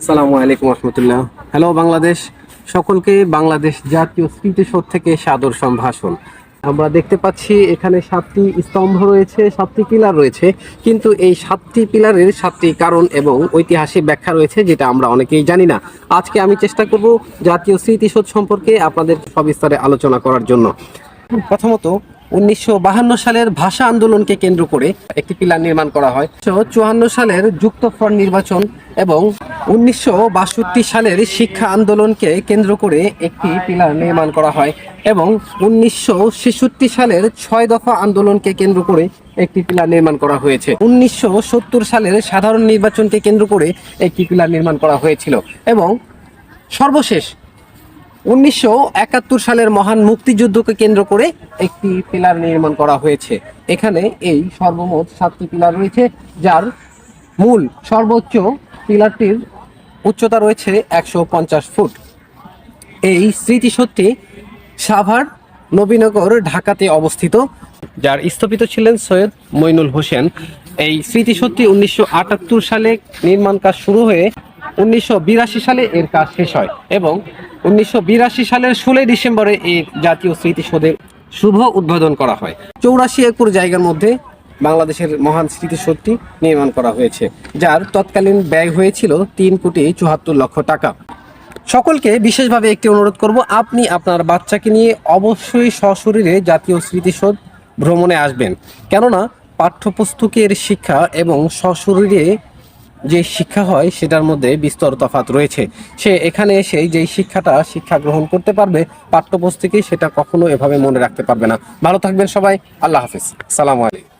আসসালামু আলাইকুম রহমতুল্লাহ। হ্যালো বাংলাদেশ, সকলকে বাংলাদেশ জাতীয় স্মৃতিসৌধ থেকে সাদর সম্ভাষণ। আমরা দেখতে পাচ্ছি এখানে সাতটি স্তম্ভ রয়েছে, সাতটি পিলার রয়েছে, কিন্তু এই সাতটি পিলারের সাতটি কারণ এবং ঐতিহাসিক ব্যাখ্যা রয়েছে যেটা আমরা অনেকেই জানি না। আজকে আমি চেষ্টা করব জাতীয় স্মৃতিসৌধ সম্পর্কে আপনাদের সবিস্তারে আলোচনা করার জন্য। প্রথমত, উনিশশো সালের ভাষা আন্দোলনকে কেন্দ্র করে একটি পিলার নির্মাণ করা হয়। চুয়ান্ন সালের যুক্ত ফ্রন্ট নির্বাচন এবং উনিশশো বাষট্টি সালের শিক্ষা আন্দোলনকে কেন্দ্র করে একটি পিলার নির্মাণ করা হয় এবং উনিশশো ছেষট্টি সালের ছয় দফা আন্দোলনকে কেন্দ্র করে একটি পিলার নির্মাণ করা হয়েছে। উনিশশো সত্তর সালের সাধারণ নির্বাচনকে কেন্দ্র করে একটি পিলার নির্মাণ করা হয়েছিল এবং সর্বশেষ উনিশশো একাত্তর সালের মহান মুক্তিযুদ্ধকে কেন্দ্র করে একটি পিলার নির্মাণ করা হয়েছে। এখানে এই সর্বমোট সাতটি পিলার রয়েছে, যার মূল সর্বোচ্চ পিলারটির উচ্চতা রয়েছে একশো পঞ্চাশ ফুট। এই স্মৃতিসৌধটি সাভার নবীনগর, ঢাকাতে অবস্থিত, যার স্থপিত ছিলেন সৈয়দ মইনুল হোসেন। এই স্মৃতিসৌধটি উনিশশো আটাত্তর সালে নির্মাণ কাজ শুরু হয়ে উনিশশো বিরাশি সালে এর কাজ শেষ হয় এবং উনিশশো বিরাশি সালের ষোলোই ডিসেম্বরে এই জাতীয় স্মৃতিসৌধের শুভ উদ্বোধন করা হয়। চৌরাশি একর জায়গার মধ্যে বাংলাদেশের মহান স্মৃতিসৌধটি নির্মাণ করা হয়েছে, যার তৎকালীন ব্যয় হয়েছিল তিন কোটি চুয়াত্তর লক্ষ টাকা। সকলকে বিশেষভাবে একটি অনুরোধ করব, আপনি আপনার বাচ্চাকে নিয়ে অবশ্যই সশরীরে জাতীয় স্মৃতিসৌধ ভ্রমণে আসবেন। কেননা, পাঠ্যপুস্তকের শিক্ষা এবং সশরীরে যে শিক্ষা হয়, সেটার মধ্যে বিস্তর তফাৎ রয়েছে। সে এখানে এসে যেই শিক্ষাটা শিক্ষা গ্রহণ করতে পারবে, পাঠ্যপুস্তকে সেটা কখনো এভাবে মনে রাখতে পারবে না। ভালো থাকবেন সবাই, আল্লাহ হাফিজ। সালাম আলাইকুম।